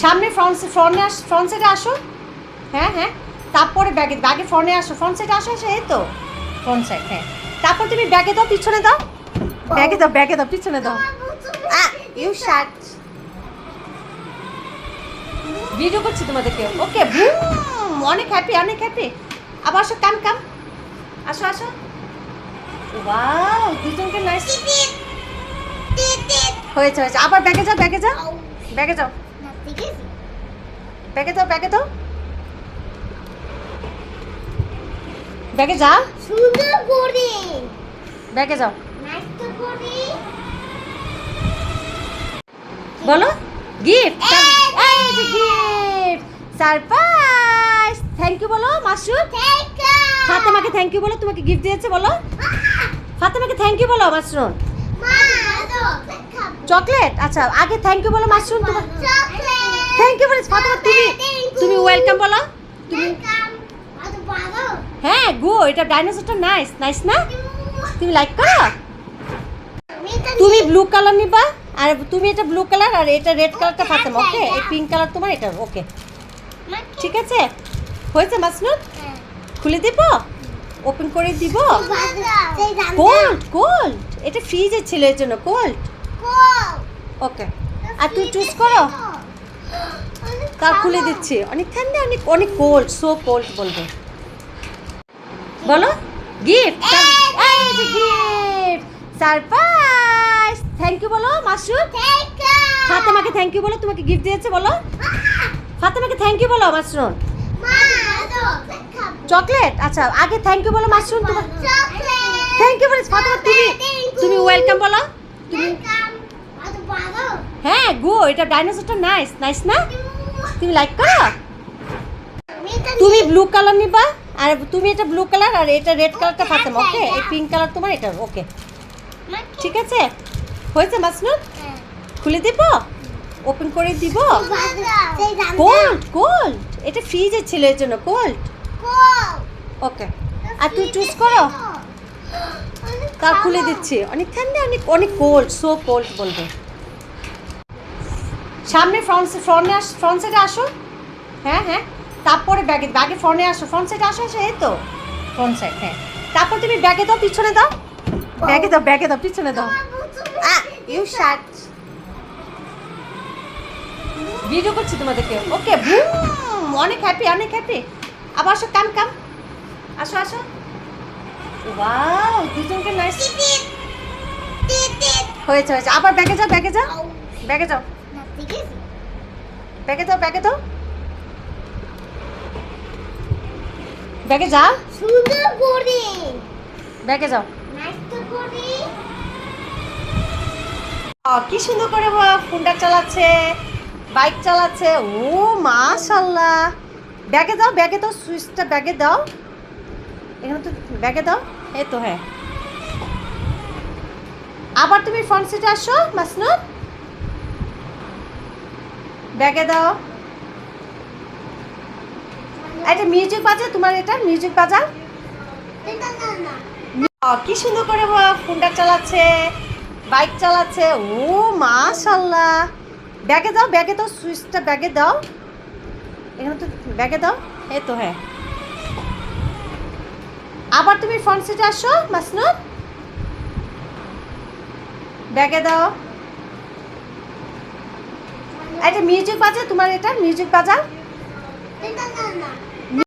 সামনে ফ্রন্ট ফ্রন্টে আস ফ্রন্ট সাইডে আসো। হ্যাঁ হ্যাঁ। তারপরে ব্যাগে ব্যাগে ফ্রন্টে আসো। ফ্রন্ট সাইডে আসো আসো এই তো। ফ্রন্ট সাইড হ্যাঁ। তারপর তুমি ব্যাগে দাও পিছনে দাও। ব্যাগে দাও ব্যাগে দাও পিছনে দাও। ইউ শার্ট ভিডিও করছি তোমাদেরকে। ওকে অনেক হ্যাপি অনেক হ্যাপি আবার আসো কাম কাম আসো আসো। ওয়াও দুজনকে নাইস হয়েছে হয়েছে। আবার ব্যাগে যাও ব্যাগে যাও। ব্যাগে যাও। ব্যাগে যাও ব্যাগে দাও ব্যাগে যাও সুন্দর করে ব্যাগে যাও বলো গিফট যে সারপ্রাইজ থ্যাংক ইউ বলো মাসুদ থ্যাংক ফাতেমাকে থ্যাংক ইউ বলো তোমাকে গিফট দিয়েছে বলো। ফাতেমাকে থ্যাংক ইউ বলো মাসরুন চকলেট? আচ্ছা আগে থ্যাংক ইউ বলো মাসরুন তোমার চকলেট থ্যাংক ইউ বলো ফাতেমা তুমি তুমি ওয়েলকাম বলো। তুমি হ্যাঁ গো এটা ডাইনোসরটা নাইস নাইস না? তুমি লাইক করো? তুমি ব্লু কালার নিবা আর তুমি এটা ব্লু কালার আর এটা রেড কালারটা ফাতেমা ওকে এই পিঙ্ক কালার তোমার এটা ওকে ঠিক আছে? হয়েছে মাসনুদ খুলে দিব? ওপেন করে দিব? কোল্ড কোল্ড এটা ফ্রিজে ছিল এর জন্য কোল্ড ওকে আর তুই চুজ করো? তার খুলে দিচ্ছি? অনেক ঠান্ডা অনেক অনেক কোল্ড সো কোল্ড বলবে। বলো? Gift gift surprise thank you বলো মাসুদ। ফাতেমাকে থ্যাংক ইউ বলো তোমাকে গিফট দিয়েছে বলো। ফাতেমাকে থ্যাংক ইউ বলো মাসরুন চকলেট আচ্ছা আগে থ্যাংক ইউ বলো মাসরুন তোমার থ্যাংক ইউ বলো ফাতেমা তুমি তুমি ওয়েলকাম বলো তুমি হ্যাঁ গো এটা ডাইনোসরটা নাইস নাইস না? তুমি লাইক করো? তুমি ব্লু কালার নিবা আর তুমি এটা ব্লু কালার আর এটা রেড কালারটা ফাতেমা ওকে এই পিঙ্ক কালার তোমার এটা ওকে ঠিক আছে? হয়েছে মাসনুদ খুলে দিব? ওপেন করে দিব? কোল্ড কোল্ড এটা ফ্রিজে ছিল এর জন্য কোল্ড ওকে আর তুই চুজ করো। তার খুলে দিচ্ছি। অনেক ঠান্ডা অনেক অনেক কোল্ড সো কোল্ড বলবে। সামনে ফ্রন্ট ফ্রন্টে আস ফ্রন্ট সাইডে আসো। হ্যাঁ হ্যাঁ। তারপরে ব্যাগে ব্যাগে ফ্রন্টে আসো। ফ্রন্ট সাইডে আসো আসো এই তো। ফ্রন্ট সাইড হ্যাঁ। তারপর তুমি ব্যাগে দাও পিছনে দাও। ব্যাগে দাও ব্যাগে দাও পিছনে দাও। ইউ শার্ট ভিডিও করছি তোমাদেরকে। ওকে বুম অনেক হ্যাপি অনেক হ্যাপি আবার আসো কাম কাম আসো আসো। ওয়াও দুজনকে নাইস হয়েছে হয়েছে। আবার ব্যাগে যাও ব্যাগে যাও। ব্যাগে যাও। ব্যাগে দাও ব্যাগে যাও সুন্দর করে। ব্যাগে যাও কি সুন্দর করে ফোনটা চালাচ্ছে বাইক চালাচ্ছে। ও মাশাল্লাহ ব্যাগে দাও ব্যাগে দাও সুইচটা ব্যাগে দাও। এখানে তো ব্যাগে দাও। এই তো হ্যাঁ। আবার তুমি ফ্রন্ট সিটে আসো মাসনুদ ব্যাগে দাও। এটা মিউজিক বাজে তোমার এটা মিউজিক আহ, কি সুন্দর করে ফোনটা চালাচ্ছে বাইক চালাচ্ছে ও মাশাল্লাহ। ব্যাগে দাও ব্যাগে দাও সুইচটা ব্যাগে দাও। এখানে তো ব্যাগে দাও। এ তো হ্যাঁ। আবার তুমি ফ্রন্ট সিটে আসো মাসনুদ ব্যাগে দাও। এটা মিউজিক বাজে তোমার এটা মিউজিক বাজাও।